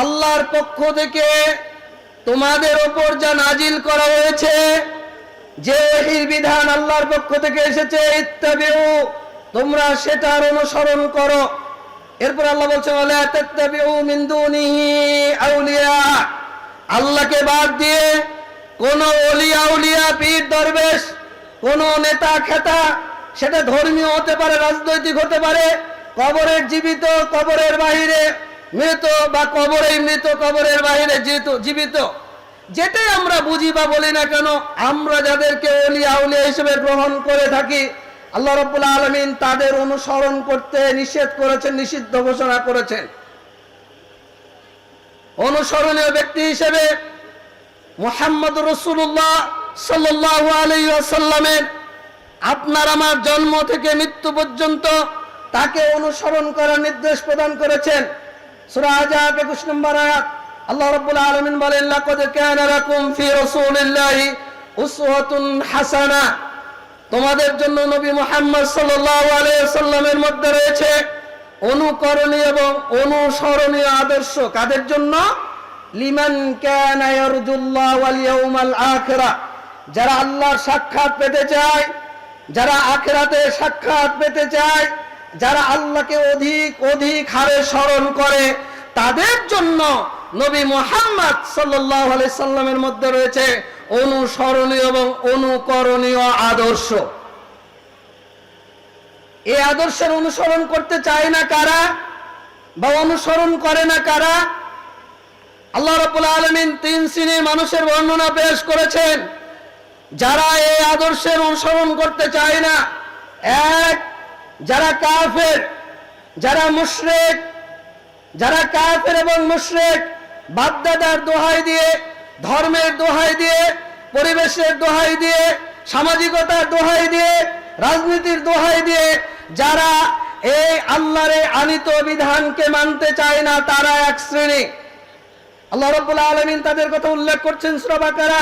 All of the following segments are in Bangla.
আল্লাহর পক্ষ থেকে তোমাদের ওপর যা নাজিল করা হয়েছে, যে বিধান আল্লাহর পক্ষ থেকে এসেছে, ইত্তাবিউ, তোমরা সেটার অনুসরণ করো। এরপর আল্লাহ বলছে আল্লাহকে বাদ দিয়ে কোন অলি আউলিয়া পীর, দরবেশ, কোন নেতা, খেতা, সেটা ধর্মীয় হতে পারে, রাজনৈতিক হতে পারে, কবরের জীবিত, কবরের বাহিরে মৃত বা কবরে মৃত, কবরের বাহিরে জীবিত জীবিত। যেটাই আমরা বুঝি বা বলি না কেন, আমরা যাদেরকে অলি আউলিয়া হিসেবে গ্রহণ করে থাকি, আল্লাহ রব্বুল আলমিন তাদের অনুসরণ করতে নিষেধ করেছেন, নিষিদ্ধ ঘোষণা করেছেন। অনুসরণীয় ব্যক্তি হিসেবে মোহাম্মদ রসুল্লাহ সাল্লাহ আলাইসাল্লামের আপনার আমার জন্ম থেকে মৃত্যু পর্যন্ত তাকে অনুসরণ করার নির্দেশ প্রদান করেছেন। সূরা আজাব 21 নম্বর আয়াত। আল্লাহ রাব্বুল আলামিন বলেন, লাকাদ কানা লাকুম ফি রাসূলিল্লাহি উসওয়াতুন হাসানা। তোমাদের জন্য নবী মুহাম্মদ সাল্লাল্লাহু আলাইহি সাল্লামের মধ্যে রয়েছে অনুকরণীয় এবং অনুসরণীয় আদর্শ। কাদের জন্য? লিমান কানা ইয়ারজুল্লাহ ওয়াল ইয়াউমাল আখিরা। যারা আল্লাহর সাক্ষাৎ পেতে চায়, যারা আখেরাতে সাক্ষাৎ পেতে চায় যারা আল্লাহকে অধিক অধিক হারে স্মরণ করে, তাদের জন্য নবী মোহাম্মদ সাল্লামের মধ্যে রয়েছে অনুসরণীয় এবং অনুকরণীয় আদর্শ। এই আদর্শের অনুসরণ করতে চায় না কারা বা অনুসরণ করে না কারা? আল্লাহ রাব্বুল আলামিন তিন শ্রেণির মানুষের বর্ণনা পেশ করেছেন। যারা এই আদর্শের অনুসরণ করতে চায় না, এক যারা কাফের, যারা মুশরেক, যারা কাফের এবং মুশরেক বাদদাদার দোহাই দিয়ে, ধর্মের দোহাই দিয়ে, পরিবেশের দোহাই দিয়ে, সামাজিকতার দোহাই দিয়ে, রাজনীতির দোহাই দিয়ে, যারা এই আল্লাহরে আনিত বিধানকে মানতে চায় না, তারা এক শ্রেণি। আল্লাহ রব্বুল আলমিন তাদের কথা উল্লেখ করছেন শ্রবাকারা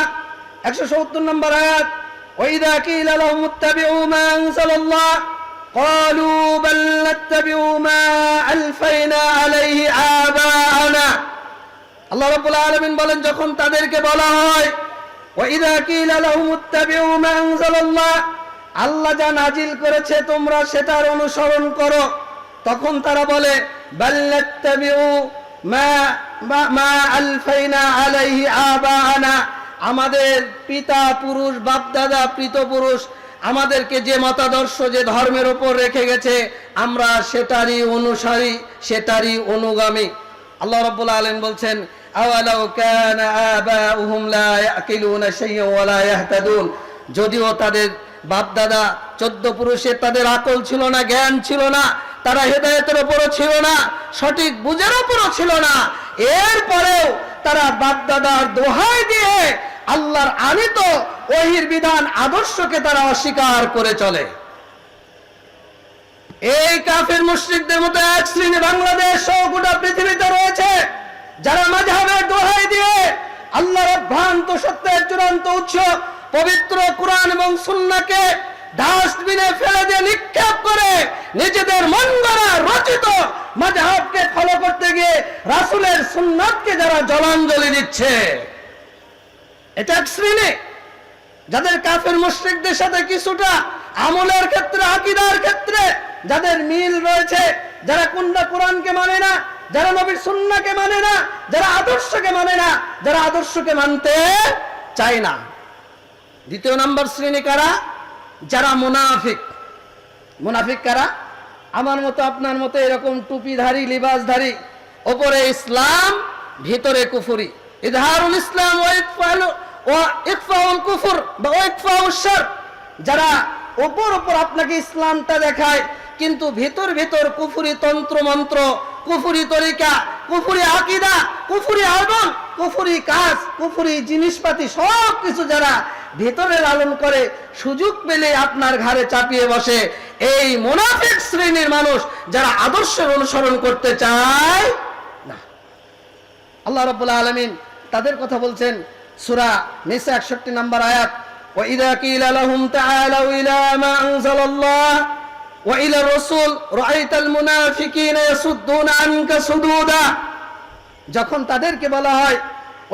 একশো সত্তর নম্বর আয়াত। ওইদা কিল আলহমুত্তাবি উমাং সাল্লাহ قالوا بل نتبع ما ألفينا عليه آباءنا আল্লাহ রাব্বুল আলামিন বলেন যখন তাদেরকে বলা হয় ওইদা কিল لهم اتبعوا ما أنزل الله আল্লাহ যা নাজিল করেছে তোমরা সেটার অনুসরণ করো তখন তারা বলে বাল নাত্তাবিউ মা মা- মা আলফাইনা আলাইহি আবাআনা আমাদের পিতা পুরুষ বাপদাদা প্রীত পুরুষ আমাদেরকে যে মতাদর্শ, যে ধর্মের ওপর রেখে গেছে, আমরা সেটারই অনুসারী, সেটারই অনুগামী। আল্লাহ রাব্বুল আলামিন বলছেন যদিও তাদের বাপদাদা চোদ্দ পুরুষের তাদের আকল ছিল না, জ্ঞান ছিল না, তারা হেদায়তের ওপরও ছিল না, সঠিক বুঝের ওপরও ছিল না। এরপরেও তারা বাপদাদার দোহাই দিয়ে আল্লাহর আনিত ওহির বিধান আদর্শকে তারা অস্বীকার করে চলে। এই কাফের মুশরিকদের মতো এক শ্রেণি বাংলাদেশ গোটা পৃথিবীতে রয়েছে, যারা মাঝহাবের দোহাই দিয়ে আল্লাহর ভ্রান্ত সত্যের চূড়ান্ত উৎস, পবিত্র কোরআন এবং সুন্নাকে ডাস্টবিনে ফেলে দিয়ে নিক্ষেপ করে নিজেদের মন গড়া রচিত মাঝহাবকে ফলো করতে গিয়ে রাসুলের সুন্নাতকে যারা জলাঞ্জলি দিচ্ছে। এটা এক শ্রেণি। যাদের কাফের মুশরিকদের সাথে কিছুটা আমলের ক্ষেত্রে, আকিদার ক্ষেত্রে যাদের মিল রয়েছে, যারা কুন্ডা কোরআনকে মানে না, যারা নবীর সুন্নাকে মানে না, যারা আদর্শকে মানে না, যারা আদর্শকে মানতে চায় না। দ্বিতীয় নম্বর শ্রেণি কারা? যারা মুনাফিক। মুনাফিক কারা? আমার মতো, আপনার মতো এরকম টুপিধারী, লিবাসধারী, ওপরে ইসলাম, ভিতরে কুফুরি। ইজহারুল ইসলাম ও ইকফাউল ও ইকফাউল কুফর বা যারা ওপর ওপর আপনাকে ইসলামটা দেখায়, কিন্তু ভিতর ভিতর কুফুরি তন্ত্র মন্ত্র কুফুরি তরিকা, কুফুরি আকিদা, কুফুরি আলবন কুফুরি কাজ, কুফুরি জিনিসপাতি সব কিছু যারা ভিতরে লালন করে, সুযোগ পেলে আপনার ঘাড়ে চাপিয়ে বসে। এই মোনাফিক শ্রেণির মানুষ যারা আদর্শের অনুসরণ করতে চায়, না। আল্লাহ রাব্বুল আলামিন তাদের কথা বলছেন সূরা নিসা 61 নম্বর আয়াত ইযা কিলা লাহুম তাআলাউ ইলা মা আনজালাল্লাহ, ওয়া ইলা রাসূল, রাআইতাল মুনাফিকিনা ইয়াসুদ্দুনা আনকা সুদুদা যখন তাদেরকে বলা হয়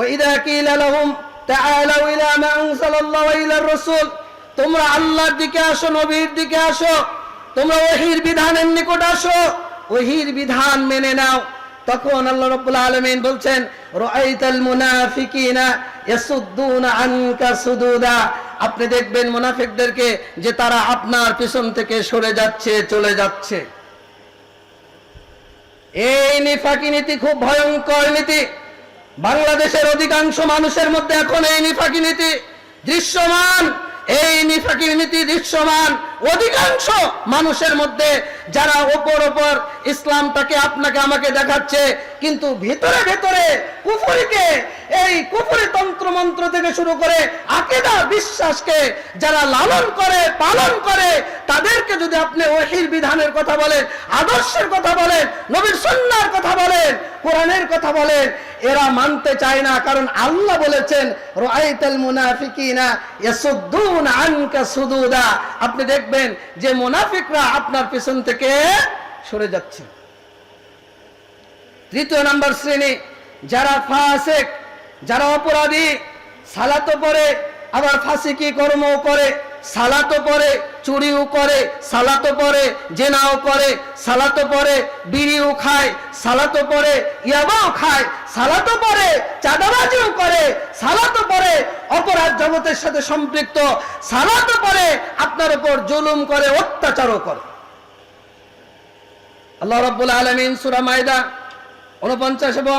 ওইদা কিলা লাহুম তাআলাউ ইলা মা আনজালাল্লাহু, ওয়া ইলার রাসূল তোমরা আল্লাহর দিকে আসো, নবীর দিকে আসো, তোমরা ওহির বিধানের নিকট আসো, ওহির বিধান মেনে নাও। তখন আল্লাহ রাব্বুল আলামিন বলছেন, রাআইতাল মুনাফিকিনা ইয়াসুদ্দুনা আনকা সুদুদা। আপনি দেখবেন মুনাফিকদেরকে যে তারা আপনার পিছন থেকে সরে যাচ্ছে, চলে যাচ্ছে। এই নিফাকি নীতি খুব ভয়ঙ্কর নীতি। বাংলাদেশের অধিকাংশ মানুষের মধ্যে এখন এই নিফাকি নীতি দৃশ্যমান। এই নিফাকি নীতি দৃশ্যমান অধিকাংশ মানুষের মধ্যে যারা ওপর ওপর ইসলামটাকে আপনাকে, আমাকে দেখাচ্ছে, কিন্তু ভিতরে ভেতরে কুফুরিকে এই কুফুরি তন্ত্র মন্ত্র থেকে শুরু করে আকেদা, বিশ্বাসকে যারা লালন করে, পালন করে, তাদেরকে যদি আপনি ওহির বিধানের কথা বলেন, আদর্শের কথা বলেন, নবীর সন্ন্যার কথা বলেন, কোরআনের কথা বলেন, এরা মানতে চায় না। কারণ আল্লাহ বলেছেন, রাআইতাল মুনাফিকিনা ইয়াসুদ্দুন আনকা সুদুদা। আপনি দেখবেন যে মুনাফিকরা আপনার পিছন থেকে সরে যাচ্ছে। তৃতীয় নাম্বার শ্রেণি, যারা ফাসেক যারা অপরাধী, সালাতো পরে, আবার ফাঁসিকি কর্ম করে, সালাতো পরে, চুরিও করে, সালাতো পরে, জেনাও করে, সালাতো পরে, বিড়িও খায়, সালাতো পরে, ইয়াবাও খায়, সালাতো পরে, চাঁদাবাজিও করে, সালাতো পরে, অপরাধ জগতের সাথে সম্পৃক্ত, সালাতো পরে, আপনার উপর জুলুম করে, অত্যাচারও করে। আল্লাহ রাব্বুল আলামিন সূরা মায়দা 49 এবং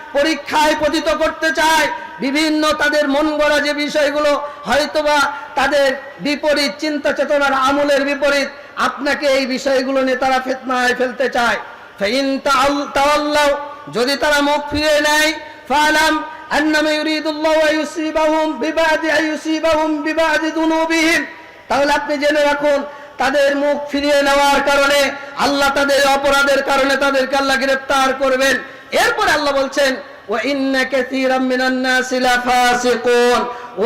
পরীক্ষায় পতিত করতে চায়, বিভিন্ন তাদের মন গড়া যে বিষয়গুলো, হয়তোবা তাদের বিপরীত চিন্তা চেতনার আমলের বিপরীত, আপনাকে এই বিষয়গুলো নিয়ে তারা ফেতনায় ফেলতে চায়। যদি তারা মুখ ফিরে নেয়, ফালাম তাহলে আপনি জেনে রাখুন, তাদের মুখ ফিরিয়ে নেওয়ার কারণে, আল্লাহ তাদের অপরাধের কারণে তাদেরকে আল্লাহ গ্রেফতার করবেন। এরপর আল্লাহ বলছেন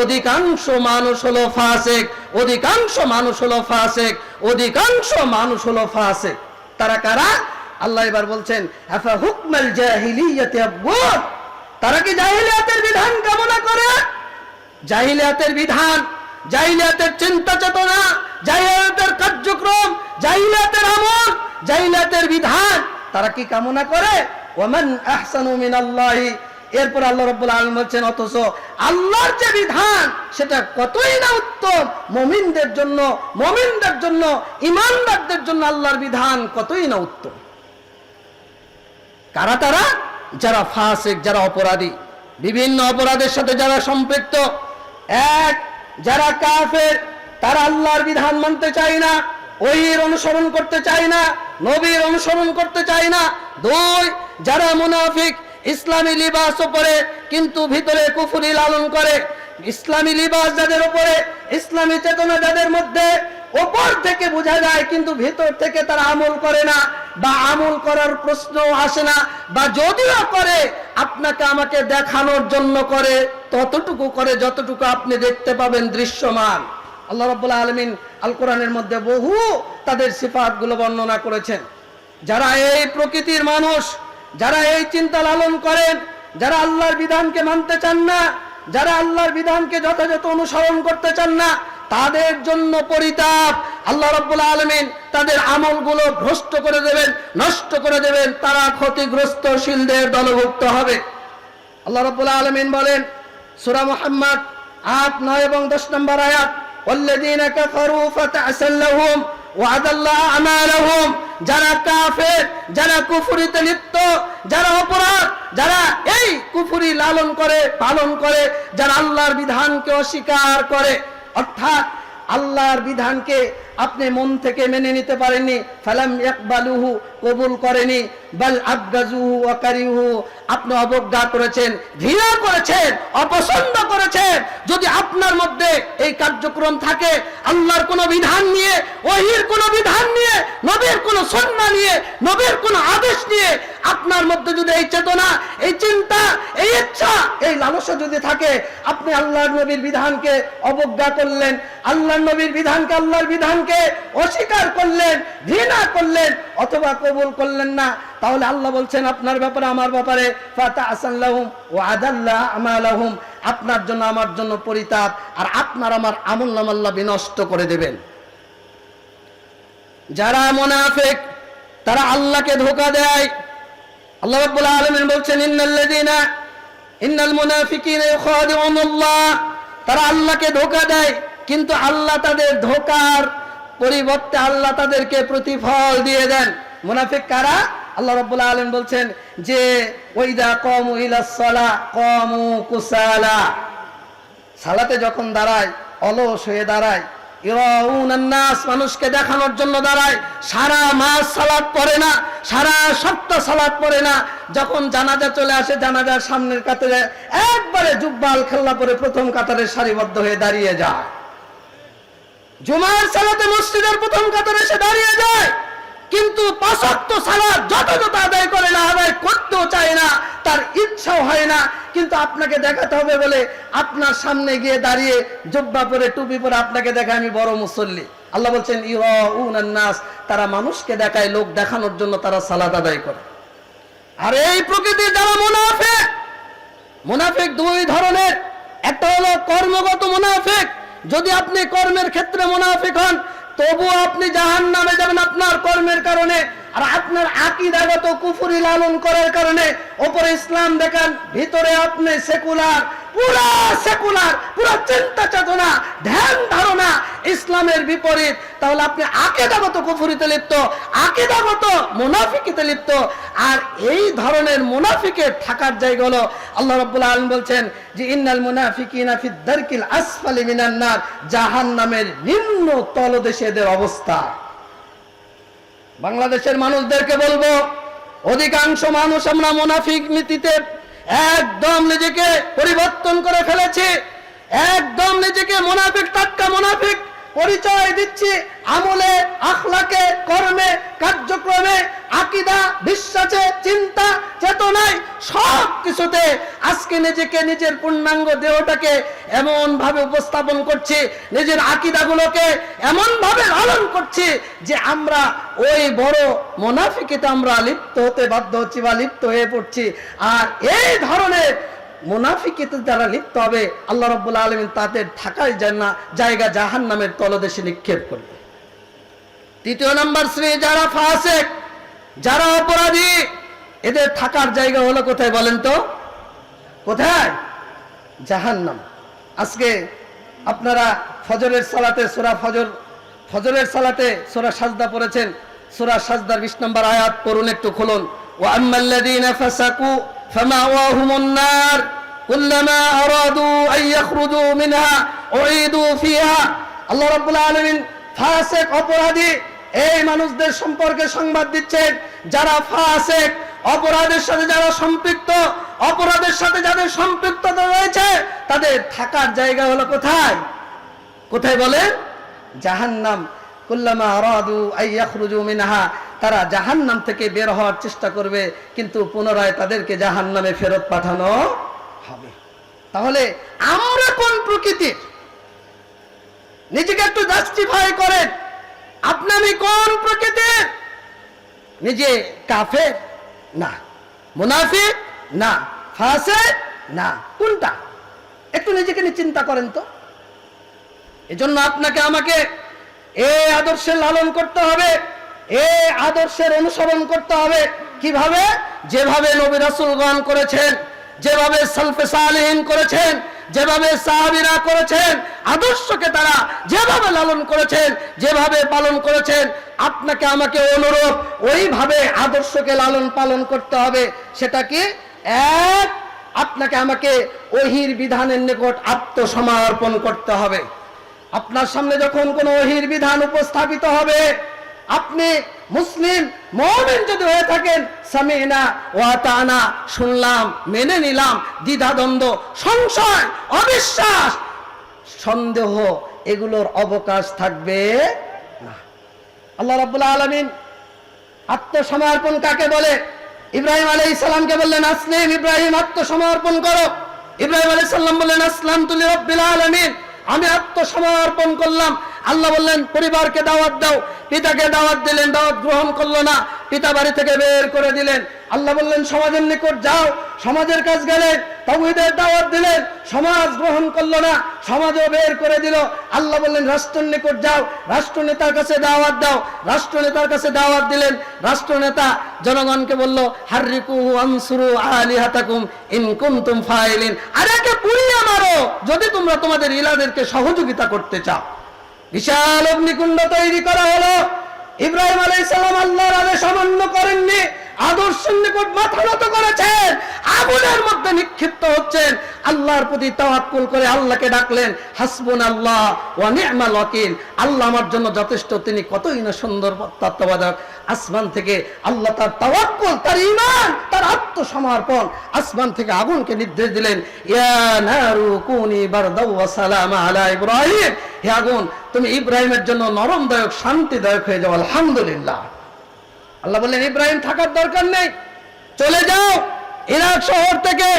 অধিকাংশ মানুষ হলো ফাসিক, অধিকাংশ মানুষ হলো ফাসিক, অধিকাংশ মানুষ হলো ফাসিক। তারা কারা? আল্লাহ এবার বলছেন তারা কি জাহিলিয়াতের বিধান কামনা করে? জাহিলিয়াতের বিধান, জাহিলিয়াতের চিন্তা চেতনা, জাহিলিয়াতের কার্যক্রম, জাহিলিয়াতের আমল, জাহিলিয়াতের বিধান, তারা কি কামনা করে? ওমান আহসানু মিনাল্লাহি। এরপর আল্লাহ রাব্বুল আলামিন বলছেন, অথচ আল্লাহর যে বিধান, সেটা কতই না উত্তম? মুমিনদের জন্য মুমিনদের জন্য, ইমানদারদের জন্য আল্লাহর বিধান কতই না উত্তম? কারা তারা? যারা ফাসিক, যারা অপরাধী। বিভিন্ন অপরাধের সাথে যারা সম্পৃক্ত। এক, যারা কাফের, তারা আল্লাহর বিধান মানতে চায় না। ওহির অনুসরণ করতে চায় না, নবীর অনুসরণ করতে চায় না। দুই, যারা মুনাফিক ইসলামী লিবাস পরে কিন্তু ভিতরে কুফুরি লালন করে, ইসলামী লিবাস যাদের উপরে, ইসলামী চেতনা যাদের মধ্যে ওপর থেকে বোঝা যায় কিন্তু ভিতর থেকে তারা আমল করে না বা আমল করার প্রশ্ন আসে না বা যদিও করে, আপনাকে আমাকে দেখানোর জন্য করে, ততটুকু করে যতটুকু আপনি দেখতে পাবেন দৃশ্যমান। আল্লাহ রাব্বুল আলামিন আল কোরআনের মধ্যে বহু তাদের সিফাতগুলো বর্ণনা করেছেন। যারা এই প্রকৃতির মানুষ, যারা এই চিন্তা লালন করেন, যারা আল্লাহর বিধানকে মানতে চান না, যারা আল্লাহর বিধানকে যথাযথ অনুসরণ করতে চান না, তাদের জন্য পরিতাপ আল্লাহ রাব্বুল আলামিন তাদের আমলগুলো ভ্রষ্ট করে দেবেন, নষ্ট করে দেবেন, তারা ক্ষতিগ্রস্ত শিলদের দলভুক্ত হবে। আল্লাহ রাব্বুল আলামিন বলেন, সূরা মুহাম্মদ 8 9 এবং 10 নম্বর আয়াত والذين كفروا فتعسل لهم وعد الله أعمالهم যারা কাফের যারা কুফরিতে লিপ্ত যারা অপরাধ যারা এই কুফরি লালন করে পালন করে যারা আল্লাহর বিধানকে অস্বীকার করে অর্থাৎ আল্লাহর বিধানকে আপনি মন থেকে মেনে নিতে পারেননি। ফালাম ইয়াকবালুহু, কবুল করেনি। বাল আবগাজুহু কারিহু আপনি অবজ্ঞা করেছেন, ঘৃণা করেছেন, অপছন্দ করেছেন। যদি আপনার মধ্যে এই কার্যক্রম থাকে, আল্লাহর কোন বিধান নিয়ে, ওহির কোন বিধান নিয়ে, নবীর কোন সন্না নিয়ে, নবীর কোন আদেশ নিয়ে আপনার মধ্যে যদি এই চেতনা, এই চিন্তা, এই ইচ্ছা, এই লালসা যদি থাকে, আপনি আল্লাহর নবীর বিধানকে অবজ্ঞা করলেন। আল্লাহর নবীর বিধানকে আল্লাহর বিধানকে অস্বীকার করলেন, ঘৃণা করলেন, অথবা কবুল করলেন না। তাহলে আল্লাহ বলছেন, আপনার ব্যাপারে, আমার ব্যাপারে, ফাতা আসাল্লাহুম ও আদাল্লাহ আমালাহুম। আপনার জন্য আমার জন্য পরিতাপ, আর আপনার আমার আমল নামাল্লাহ বিনষ্ট করে দেবেন। যারা মোনাফেক, তারা আল্লাহকে ধোকা দেয়। আল্লাহ রাব্বুল আলামিন বলছেন, ইন্নাল্লাযীনা, ইন্নাল মুনাফিকিনা ইউখাদিউনাল্লাহ। তারা আল্লাহকে ধোকা দেয়, কিন্তু আল্লাহ তাদের ধোকার পরিবর্তে আল্লাহ তাদেরকে প্রতিফল দিয়ে দেন। মুনাফিক কারা? আল্লাহ রাব্বুল আলামিন বলছেন যে, ওইদা কমু কুসালা। সালাতে যখন দাঁড়ায়, অলস হয়ে দাঁড়ায় মানুষকে দেখানোর জন্য দাঁড়ায়, সারা মাস সালাদ পড়ে না, সারা সপ্তাহ সালাদ পড়ে না। যখন জানাজা চলে আসে, জানাজার সামনের কাতারে একবারে জুব্বাল খেল্লা পরে প্রথম কাতারে সারিবদ্ধ হয়ে দাঁড়িয়ে যায়। জুমার সালাতে মসজিদের প্রথম কাতারে এসে দাঁড়িয়ে যায়। কিন্তু পাঁচক্ত সালাত যথাযথ আদায় করে না, আদায় করতেও চায় না, তার ইচ্ছাও হয় না। কিন্তু আপনাকে দেখাতে হবে বলে আপনার সামনে গিয়ে দাঁড়িয়ে জব্বা পরে, টুপি পরে আপনাকে দেখে আমি বড় মুসল্লি। আল্লাহ বলছেন নাস তারা মানুষকে দেখায়, লোক দেখানোর জন্য তারা সালাদ আদায় করে। আর এই প্রকৃতির যারা মুনাফেক, মুনাফিক দুই ধরনের। একটা হলো কর্মগত মুনাফিক যদি আপনি কর্মের ক্ষেত্রে মুনাফিক হন তবু আপনি জাহান নামে যাবেন। আপনার কর্মের কারণে আর আপনার আকিদাগত কুফুরি লালন করার কারণে ওপরে ইসলাম দেখান, ভিতরে আপনি সেকুলার আর এই ধরনের থাকার জায়গা হলো, আল্লাহ যে, ইন্নাল দারকিল আসফালি মিনান জাহান্নামের নিম্ন তলদেশে এদের অবস্থা। বাংলাদেশের মানুষদেরকে বলব, অধিকাংশ মানুষ আমরা মুনাফিক নীতিতে একদম নিজেকে পরিবর্তন করে ফেলেছি, একদম নিজেকে মুনাফিক টাটকা মুনাফিক পরিচয় দিচ্ছি আমলে, আখলাকে, কর্মে, কার্যক্রমে, আকিদা, বিশ্বাসে, চিন্তা, চেতনায়, সব কিছুতে আজকে নিজেকে, নিজের পূর্ণাঙ্গ দেহটাকে এমন ভাবে উপস্থাপন করছি, নিজের আকিদাগুলোকে এমন ভাবে লালন করছি যে আমরা ওই বড় মোনাফিকিতে আমরা লিপ্ত হতে বাধ্য হচ্ছি বা লিপ্ত হয়ে পড়ছি। আর এই ধরনের মুনাফিকিতে যারা লিপ্ত হবে, আল্লাহ রব্বুল আলমিন তাদের থাকার জানা জায়গা জাহান নামের তলদেশে নিক্ষেপ করবে। তৃতীয় নম্বর শ্রী যারা ফাসেক, যারা অপরাধী, এদের থাকার জায়গা হলো কোথায় বলেন তো? কোথায়? জাহান্নাম। আজকে আপনারা ফজরের সালাতে সোরা ফজর, ফজরের সালাতে সোরা সাজদা পড়েছেন, সোরা সাজদার বিশ নম্বর আয়াত পড়ুন একটু খুলুন। ও আম্মাল্লাযীনা ফাসাকু ফামাওয়াহুমুন নার কুল্লামা আরাদু আন ইয়াখরুজু মিনহা উঈদু ফিহা আল্লাহ রাব্বুল আলামিন ফাসেক অপরাধী এই মানুষদের সম্পর্কে সংবাদ দিচ্ছেন। যারা ফাসেক, অপরাধের সাথে যারা সম্পৃক্ত, অপরাধের সাথে যাদের সম্পৃক্ততা রয়েছে, তাদের থাকার জায়গা হলো কোথায়? কোথায় বলেন? জাহান্নাম। কুল্লামা আরাদু আই ইয়াখরুজু মিনহা। তারা জাহান্নাম থেকে বের হওয়ার চেষ্টা করবে, কিন্তু পুনরায় তাদেরকে জাহান্নামে ফেরত পাঠানো হবে। তাহলে আমরা কোন প্রকৃতির? নিজেকে একটু জাস্টিফাই করেন। আপনি আমি কোন প্রকৃতির? নিজে কাফের? না। মুনাফিক? না। ফাসে না। কোনটা? একটু নিজেকে নিয়ে চিন্তা করেন তো। এজন্য আপনাকে আমাকে এ আদর্শে লালন করতে হবে। এ আদর্শের অনুসরণ করতে হবে। কীভাবে? যেভাবে নবী রাসূলগণ করেছেন, যেভাবে সালফে সালেহীন করেছেন, যেভাবে সাহাবিরা করেছেন, আদর্শকে তারা যেভাবে লালন করেছেন, যেভাবে পালন করেছেন, আপনাকে আমাকে অনুরূপ ওইভাবে আদর্শকে লালন পালন করতে হবে। সেটা কি? এক, আপনাকে আমাকে ওহির বিধানের নিকট আত্মসমর্পণ করতে হবে। আপনার সামনে যখন কোনো ওহির বিধান উপস্থাপিত হবে আপনি মুসলিম মমিন যদি হয়ে থাকেন, সামিনা ওয়াতানা শুনলাম, মেনে নিলাম, দ্বিধাদ্বন্দ্ব, সংশয়, অবিশ্বাস, সন্দেহ, এগুলোর অবকাশ থাকবে না। আল্লাহ রাব্বুল আলামিন আত্মসমর্পণ কাকে বলে? ইব্রাহিম আলাই সালামকে বললেন, আসলিম ইব্রাহিম, আত্মসমর্পণ করো। ইব্রাহিম আলাই সাল্লাম বললেন আসলাম তুলি রব্বিল আলামিন। আমি আত্মসমর্পণ করলাম। আল্লাহ বললেন, পরিবারকে দাওয়াত দাও। পিতাকে দাওয়াত দিলেন, দাওয়াত গ্রহণ করল না। পিতা বাড়ি থেকে বের করে দিলেন। আল্লাহ বললেন, সমাজের নিকট যাও। সমাজের কাজ গেলেন তাওহীদের দাওয়াত দিলেন। সমাজ গ্রহণ করল না, সমাজও বের করে দিল। আল্লাহ বললেন, রাষ্ট্রের নিকট যাও। রাষ্ট্রনেতার কাছে দাওয়াত দাও। রাষ্ট্রনেতার কাছে দাওয়াত দিলেন। রাষ্ট্রনেতা জনগণকে বলল হারিকু আনসুরু আলিহাতাকুম ইন কুনতুম ফাইলিন। আরেকে পুড়িয়ে মারো। যদি তোমরা তোমাদের ইলাদেরকে সহযোগিতা করতে চাও। বিশাল অগ্নিকুণ্ড তৈরি করা হলো। ইব্রাহিম আলাই সালাম আল্লাহর আদেশ অমান্য করেননি। আদর্শের নিকট মাথা নত করেছেন। আগুনের মধ্যে নিক্ষিপ্ত হচ্ছেন। আল্লাহর প্রতি তাওয়াক্কুল করে আল্লাহকে ডাকলেন হাসবুন আল্লাহ ওয়া নি'মাল ওয়াকিল। আল্লাহ আমার জন্য যথেষ্ট, তিনি কতই না সুন্দর তত্ত্বাবধায়ক। আসমান থেকে আল্লাহ তার তাওয়াক্কুল, তার ঈমান, তার আত্মসমর্পণ আসমান থেকে আগুনকে নির্দেশ দিলেন। ইয়া নারু কুনি ওয়া আলা ইব্রাহিম। হে আগুন, তুমি ইব্রাহিমের জন্য নরমদায়ক, শান্তিদায়ক হয়ে যাও। আলহামদুলিল্লাহ। আল্লাহ বললেন, ইব্রাহিম, থাকার দরকার নেই। চলে যাও। ইরাক শহর থেকে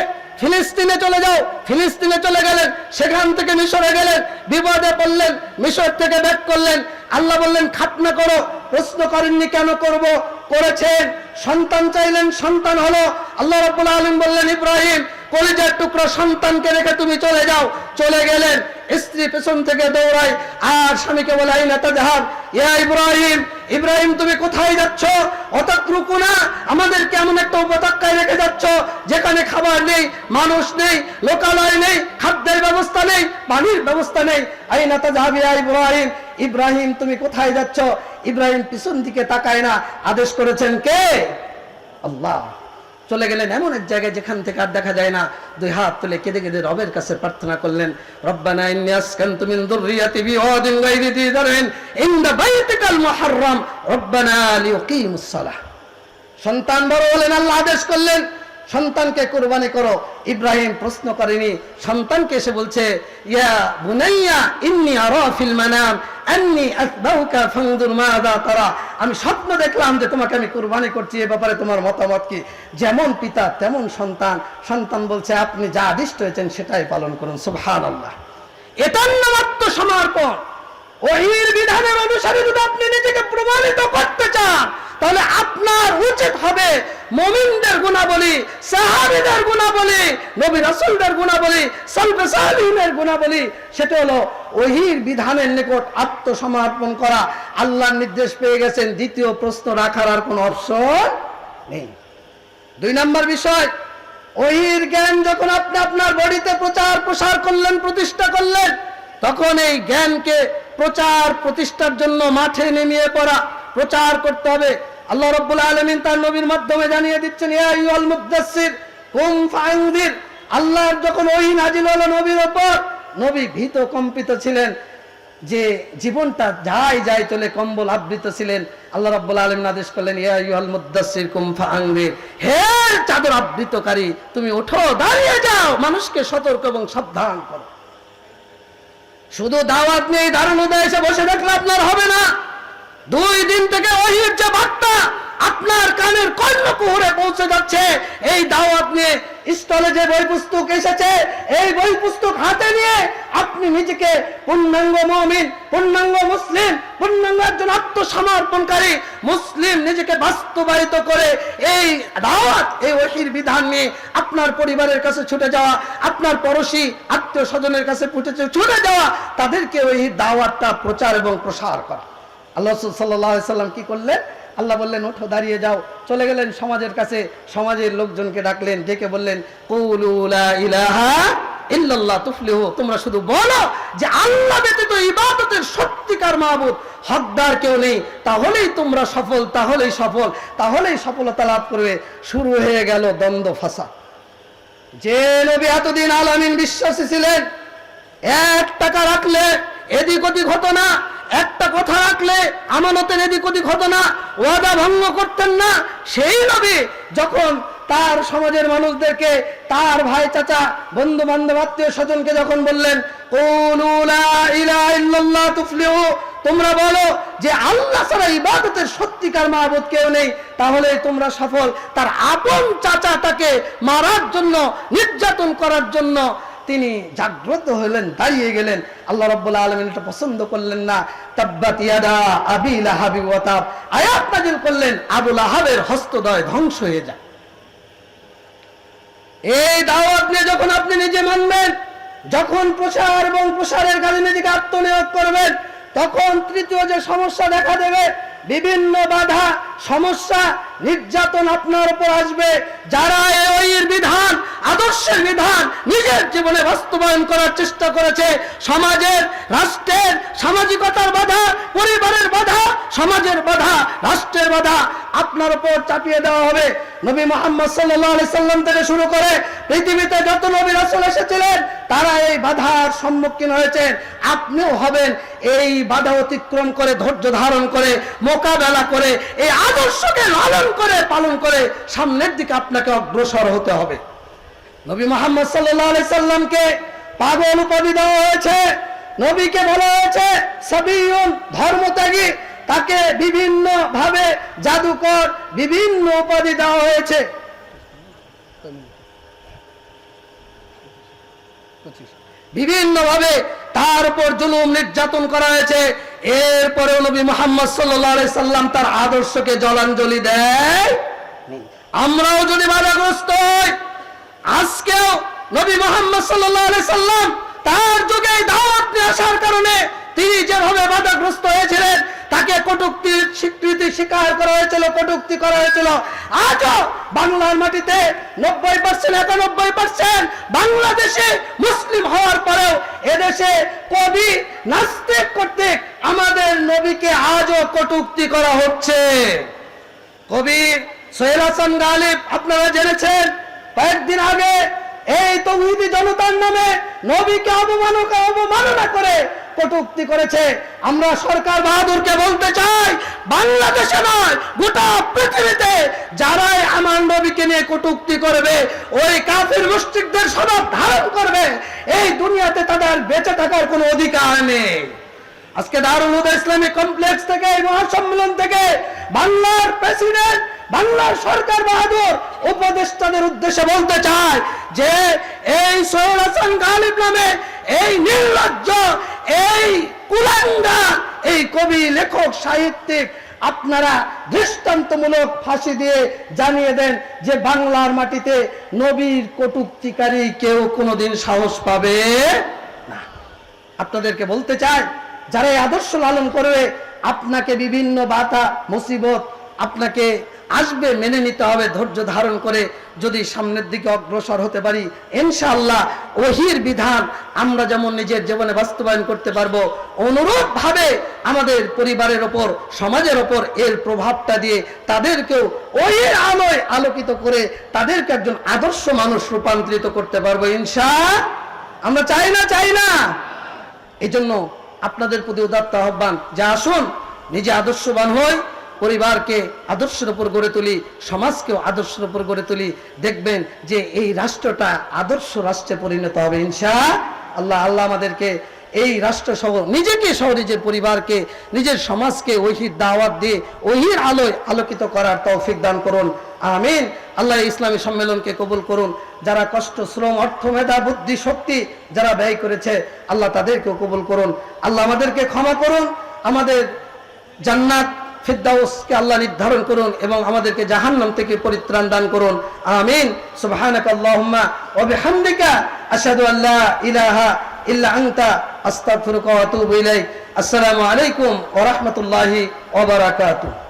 ফিলিস্তিনে চলে যাও। ফিলিস্তিনে চলে গেলেন, সেখান থেকে মিশরে গেলেন, বিপদে পড়লেন, মিশর থেকে ব্যাক করলেন। আল্লাহ বললেন, খাতনা করো, প্রশ্ন করেননি কেন করব? করেছেন। সন্তান চাইলেন, সন্তান হলো। আল্লাহ রাব্বুল আলামিন বললেন, ইব্রাহিম, কলিজার টুকরো সন্তানকে রেখে তুমি চলে যাও। চলে গেলেন। স্ত্রী পেছন থেকে দৌড়ায়, আর স্বামীকে বলে, আইনা তাজহাব, ইয়া ইব্রাহিম ইব্রাহিম, তুমি কোথায় যাচ্ছ? অতক্রুকু না, আমাদেরকে এমন একটা উপত্যকায় রেখে যাচ্ছ, যেখানে খাবার নেই, মানুষ নেই, লোকালয় নেই, খাদ্যের ব্যবস্থা নেই, পানির ব্যবস্থা নেই। আইনা তাজহাব, ইয়া ইব্রাহিম ইব্রাহিম, তুমি কোথায় যাচ্ছ? ইব্রাহিম পিছন দিকে তাকায় না। আদেশ করেছেন কে? আল্লাহ। চলে গেলেন এমন এক জায়গায় যেখান থেকে আর দেখা যায় না। দুই হাত তুলে কেঁদে কেঁদে রবের কাছে প্রার্থনা করলেন সন্তান বড় হলেন, আল্লাহ আদেশ করলেন, সন্তানকে কুরবানি করো। ইব্রাহিম প্রশ্ন করেনি, সন্তানকে এসে বলছে, ইয়া বুনাইয়া, ইন্নি আরা ফিল মানাম। আমি স্বপ্ন দেখলাম যে তোমাকে আমি কুরবানি করছি, এ ব্যাপারে তোমার মতামত কি? যেমন পিতা, তেমন সন্তান। সন্তান বলছে, আপনি যা আদিষ্ট হয়েছেন সেটাই পালন করুন সুহান আল্লাহ নাম সমর্পণ। ওহির বিধানের অনুসারে যদি আপনি নিজেকে প্রমাণিত করতে চান তাহলে আপনার উচিত হবে মমিনদের গুণাবলী, সাহাবিদের গুণাবলী, নবী রাসূলদের গুণাবলী, সালফে গুণাবলী। সেটা হলো ওহির বিধানের নিকট আত্মসমর্পণ করা। আল্লাহর নির্দেশ পেয়ে গেছেন, দ্বিতীয় প্রশ্ন রাখার আর কোনো অপশন নেই। দুই নম্বর বিষয়, ওহির জ্ঞান যখন আপনি আপনার বডিতে প্রচার প্রসার করলেন, প্রতিষ্ঠা করলেন, তখন এই জ্ঞানকে প্রচার প্রতিষ্ঠার জন্য মাঠে নেমিয়ে পড়া। প্রচার করতে হবে। আল্লাহ রব্বুল আলমিন তার নবীর মাধ্যমে জানিয়ে দিচ্ছেন কুম আল্লাহর যখন ওই নাজিল হলো নবীর ওপর নবী ভীত কম্পিত ছিলেন, যে জীবনটা যাই যাই চলে কম্বল আবৃত ছিলেন। আল্লাহ রাব্বুল আলামিন আদেশ করলেন হে চাদর আবৃতকারী, তুমি ওঠো, দাঁড়িয়ে যাও, মানুষকে সতর্ক এবং সাবধান করো। শুধু দাওয়াত নেই দারুণ উদয় এসে বসে থাকলে আপনার হবে না। দুই দিন থেকে ওহির যে বার্তা আপনার কানের কর্ণ কুহরে পৌঁছে যাচ্ছে, এই দাওয়াত নিয়ে স্টলে যে বই পুস্তক এসেছে, এই বই পুস্তক হাতে নিয়ে আপনি নিজেকে পূর্ণাঙ্গ মমিন, পূর্ণাঙ্গ মুসলিম, পূর্ণাঙ্গ একজন আত্মসমর্পণকারী মুসলিম নিজেকে বাস্তবায়িত করে এই দাওয়াত, এই ওহির বিধান নিয়ে আপনার পরিবারের কাছে ছুটে যাওয়া, আপনার পড়োশী, আত্মীয় স্বজনের কাছে ছুটে যাওয়া, তাদেরকে ওই দাওয়াতটা প্রচার এবং প্রসার করা। আল্লাহ সাল্লাহ সাল্লাম কি করলেন? আল্লাহ বললেন, ওঠো, দাঁড়িয়ে যাও। চলে গেলেন সমাজের কাছে। সমাজের লোকজনকে ডাকলেন, ডেকে বললেন ইল্লাল্লাহ তোমরা শুধু বলো যে আল্লাহ ইবাদতের সত্যিকার কেউ নেই। তাহলেই তোমরা সফল, তাহলেই সফল, তাহলেই সফলতা করবে। শুরু হয়ে গেল দ্বন্দ্ব এতদিন আলামিন বিশ্বাসী ছিলেন, এক টাকা রাখলে এদিক ওদিক হতো না। একটা কথা রাখলে আমানতের এদিক ওদিক হতো না, ওয়াদা ভঙ্গ করতেন না। সেই নবী যখন তার সমাজের মানুষদেরকে, তার ভাই চাচা বন্ধু বান্ধব আত্মীয় স্বজনকে যখন বললেন, "কুলু লা ইলাহা তোমরা বলো যে আল্লাহ ছাড়া ইবাদতের সত্যিকার মাহবুদ কেউ নেই। তাহলে তোমরা সফল। তার আপন চাচাটাকে মারার জন্য, নির্যাতন করার জন্য তিনি জাগ্রত হলেন, দাঁড়িয়ে গেলেন। আল্লাহ রাব্বুল আলামিন এটা পছন্দ করলেন না। ধ্বংস হয়ে যায়। এই যখন আপনি নিজে মানবেন, যখন প্রসার এবং প্রসারের আত্মনিয়োগ করবেন, তখন তৃতীয় যে সমস্যা দেখা দেবে বিভিন্ন বাধা, সমস্যা নির্যাতন আপনার উপর আসবে। যারা ওইর বিধান, আদর্শের বিধান নিজের জীবনে বাস্তবায়ন করার চেষ্টা করেছে, সমাজের, রাষ্ট্রের সামাজিকতার বাধা, পরিবারের বাধা, সমাজের বাধা, রাষ্ট্রের বাধা আপনার উপর চাপিয়ে দেওয়া হবে। নবী মোহাম্মদ সাল্লাম থেকে শুরু করে পৃথিবীতে যত নবী রাসূল এসেছিলেন, তারা এই বাধার সম্মুখীন হয়েছেন। আপনিও হবেন এই বাধা অতিক্রম করে, ধৈর্য ধারণ করে, মোকাবেলা করে, এই আদর্শকে লালন করে, পালন করে সামনের দিকে আপনাকে অগ্রসর হতে হবে। নবী মোহাম্মদ সাল্লাহ সাল্লামকে পাগল উপাধি দেওয়া হয়েছে। নবীকে বলা হয়েছে সাবিউন ধর্মত্যাগী তাকে বিভিন্ন ভাবে জাদুকর, বিভিন্ন উপাধি দেওয়া হয়েছে। বিভিন্ন ভাবে তার উপর জুলুম নির্যাতন করা হয়েছে। এরপরেও নবী মোহাম্মদ সাল্লাহ সাল্লাম তার আদর্শকে জলাঞ্জলি দেয়। আমরাও যদি বাধাগ্রস্ত হই, আজকেও নবী মোহাম্মদ সাল্লাহ সাল্লাম তার যুগে দাওয়াত নিয়ে আসার কারণে তিনি যেভাবে বাধাগ্রস্ত হয়েছিলেন, তাকে কটুক্তির স্বীকৃতি স্বীকার করা হয়েছিল, কটুক্তি করা হয়েছিল। আজও বাংলার মাটিতে নব্বই পার্সেন্ট একানব্বই পার্সেন্ট বাংলাদেশে মুসলিম হওয়ার পরেও এদেশে কবি, নাস্তিক কর্তৃক আমাদের নবীকে আজও কটুক্তি করা হচ্ছে। কবি সোহেল হাসান গালিব, আপনারা জেনেছেন, কয়েকদিন আগে এই তৌহিদি জনতার নামে নবীকে অবমান অবমাননা করে কটুক্তি করেছে। আমরা সরকার বাহাদুরকে বলতে চাই, বাংলাদেশে নয়, গোটা পৃথিবীতে যারাই আমার নবীকে নিয়ে কটুক্তি করবে, ওই কাফির মুশরিকদের স্বভাব ধারণ করবে, এই দুনিয়াতে তাদের বেঁচে থাকার কোনো অধিকার নেই। আজকে দারুল হুদা ইসলামী কমপ্লেক্স থেকে, এই মহাসম্মেলন থেকে বাংলার প্রেসিডেন্ট, বাংলার সরকার বাহাদুর উপদেষ্টাদের উদ্দেশ্যে বলতে চায় যে, এই সোহেল হাসান গালিব নামে এই নির্লজ্জ এই কুলাঙ্গা, এই কবি, লেখক, সাহিত্যিক, আপনারা দৃষ্টান্তমূলক ফাঁসি দিয়ে জানিয়ে দেন যে বাংলার মাটিতে নবীর কটুক্তিকারী কেউ কোনোদিন সাহস পাবে না। আপনাদেরকে বলতে চাই, যারা এই আদর্শ লালন করবে, আপনাকে বিভিন্ন বাধা, মুসিবত, আপনাকে আসবে, মেনে নিতে হবে, ধৈর্য ধারণ করে যদি সামনের দিকে অগ্রসর হতে পারি, ইনশাআল্লাহ ওহির বিধান আমরা যেমন নিজের জীবনে বাস্তবায়ন করতে পারব অনুরূপ ভাবে আমাদের পরিবারের ওপর, সমাজের ওপর এর প্রভাবটা দিয়ে তাদেরকেও ওহির আলোয় আলোকিত করে তাদেরকে একজন আদর্শ মানুষ রূপান্তরিত করতে পারব, ইনশা, আমরা চাই না চাই না। এই জন্য আপনাদের প্রতি উদাত্ত আহ্বান, যে আসুন, নিজে আদর্শবান হই পরিবারকে আদর্শের উপর গড়ে তুলি, সমাজকেও আদর্শের উপর গড়ে তুলি, দেখবেন যে এই রাষ্ট্রটা আদর্শ রাষ্ট্রে পরিণত হবে, ইনশা আল্লাহ। আল্লাহ আমাদেরকে এই রাষ্ট্র সহ নিজেকে সহ নিজের পরিবারকে, নিজের সমাজকে ওহির দাওয়াত দিয়ে, ওহির আলোয় আলোকিত করার তৌফিক দান করুন। আমিন। আল্লাহ ইসলামী সম্মেলনকে কবুল করুন। যারা কষ্ট, শ্রম, অর্থ, মেধা, বুদ্ধি, শক্তি যারা ব্যয় করেছে, আল্লাহ তাদেরকেও কবুল করুন। আল্লাহ আমাদেরকে ক্ষমা করুন। আমাদের জান্নাত ফিরদাউসকে আল্লাহ নির্ধারণ করুন এবং আমাদেরকে জাহান্নাম থেকে পরিত্রাণ দান করুন। আমিন। সুবহানাকা আল্লাহুম্মা ওয়া বিহামদিকা। আশহাদু আল্লা ইলাহা ইল্লা আনতা। আস্তাগফিরুকা ওয়া আতুবু ইলাইক। আসসালামু আলাইকুম ওয়া রাহমাতুল্লাহি ওয়া বারাকাতুহু।